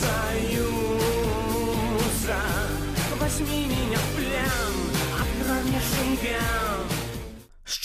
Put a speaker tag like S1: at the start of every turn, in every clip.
S1: Союза. Возьми меня в плен, открой мне Шенген.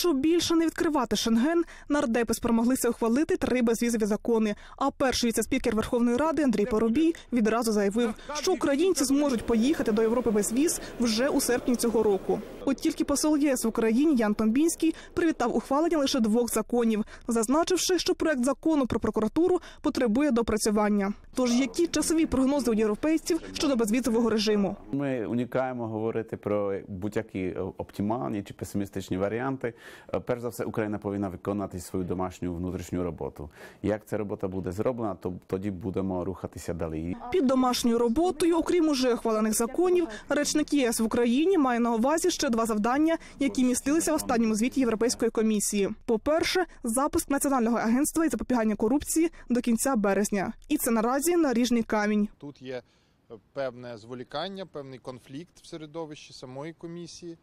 S2: Щоб більше не відкривати Шенген, нардепи спромоглися ухвалити три безвізові закони. А перший віце-спікер Верховної Ради Андрій Поробій відразу заявив, що українці зможуть поїхати до Європи без віз вже у серпні цього року. От тільки посол ЄС в Україні Ян Томбінський привітав ухвалення лише двох законів, зазначивши, що проект закону про прокуратуру потребує допрацювання. Тож які часові прогнози у європейців щодо безвізового режиму?
S3: Ми уникаємо говорити про будь-які оптимальні чи песимістичні варіанти. Е, Перш за все, Україна повинна виконати свою домашню внутрішню роботу. Як ця робота буде зроблена, то тоді будемо рухатися далі.
S2: Під домашньою роботою, окрім уже ухвалених законів, речник ЄС в Україні має на увазі ще два завдання, які містилися в останньому звіті Європейської комісії. По-перше, запуск національного агентства із запобігання корупції до кінця березня, і це наразі наріжний камінь.
S4: Тут є е, певне зволікання, певний конфлікт в середовищі самої комісії.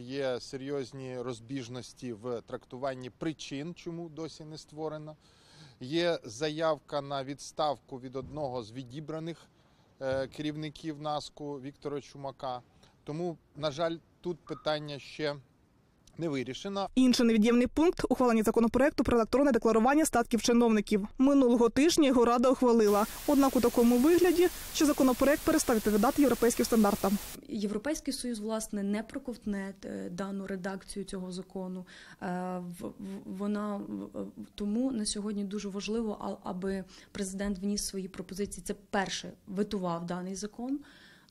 S4: Є серйозні розбіжності в трактуванні причин, чому досі не створено. Є заявка на відставку від одного з відібраних е, керівників НАСКу Віктора Чумака. Тому, на жаль, тут питання ще не вирішено.
S2: Інший невід'ємний пункт ухвалення законопроекту про електронне декларування статків чиновників. Минулого тижня його рада ухвалила. Однак у такому вигляді, що законопроект перестав відповідати європейським стандартам.
S5: Європейський союз власне не проковтне е, дану редакцію цього закону. Е, Вона тому на сьогодні дуже важливо, аби президент вніс свої пропозиції. Це перше витував даний закон.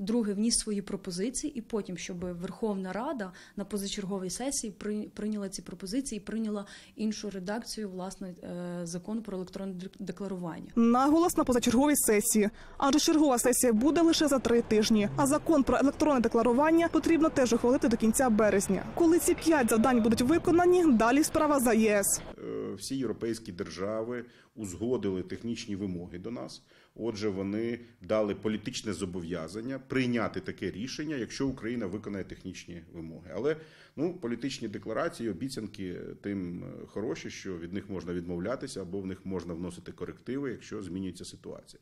S5: Друге, вніс свої пропозиції, і потім, щоб Верховна Рада на позачерговій сесії при- прийняла ці пропозиції і прийняла іншу редакцію власне е, закону про електронне декларування.
S2: Наголос на позачерговій сесії, адже чергова сесія буде лише за три тижні. А закон про електронне декларування потрібно теж ухвалити до кінця березня. Коли ці п'ять завдань будуть виконані, далі справа за ЄС.
S6: Всі європейські держави узгодили технічні вимоги до нас. Отже, вони дали політичне зобов'язання прийняти таке рішення, якщо Україна виконає технічні вимоги. Але ну політичні декларації, обіцянки тим е, хороші, що від них можна відмовлятися або в них можна вносити корективи, якщо змінюється ситуація.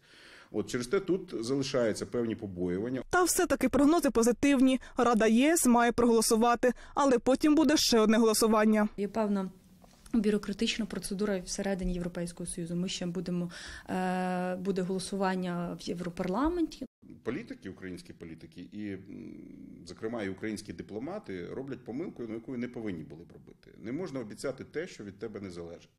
S6: От через те тут залишаються певні побоювання.
S2: Та все-таки прогнози позитивні. Рада ЄС має проголосувати, але потім буде ще одне голосування.
S5: Є певна. Бюрократична процедура всередині Європейського союзу. Ми ще будемо е, буде голосування в Європарламенті.
S6: політики, українські політики, і, зокрема, і українські дипломати роблять помилку, на яку не повинні були б робити. Не можна обіцяти те, що від тебе не залежить.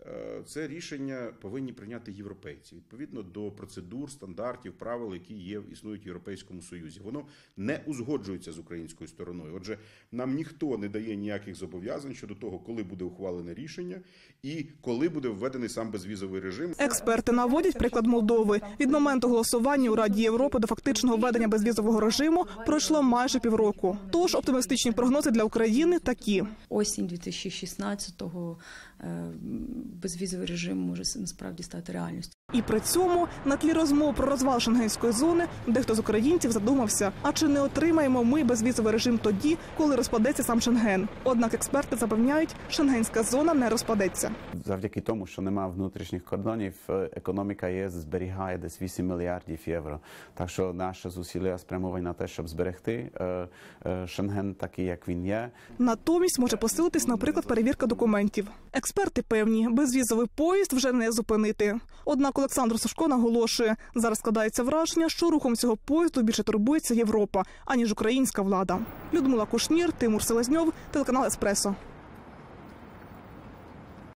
S6: Е, Це рішення повинні прийняти європейці відповідно до процедур, стандартів, правил, які є існують в Європейському Союзі. Воно не узгоджується з українською стороною. Отже, нам ніхто не дає ніяких зобов'язань щодо того, коли буде ухвалене рішення і коли буде введений сам безвізовий режим.
S2: Експерти наводять приклад Молдови. Від моменту голосування у Раді Європи до фактичного введення безвізового режиму пройшло майже півроку. Тож оптимістичні прогнози для України такі.
S5: Осінь 2016-го е, безвізовий режим може насправді стати реальністю.
S2: І при цьому на тлі розмов про розвал шенгенської зони дехто з українців задумався: а чи не отримаємо ми безвізовий режим тоді, коли розпадеться сам Шенген? Однак експерти запевняють, шенгенська зона не розпадеться.
S3: Завдяки тому, що немає внутрішніх кордонів, е, економіка ЄС зберігає десь 8 мільярдів євро. Так що наше зусилля спрямовані на те, щоб зберегти е, е, Шенген такий, як він є.
S2: Натомість може посилитись, наприклад, перевірка документів. Експерти певні, безвізовий поїзд вже не зупинити. Однак Олександр Сушко наголошує, зараз складається враження, що рухом цього поїзду більше турбується Європа, аніж українська влада. Людмила Кушнір, Тимур Селезньов, телеканал Еспресо.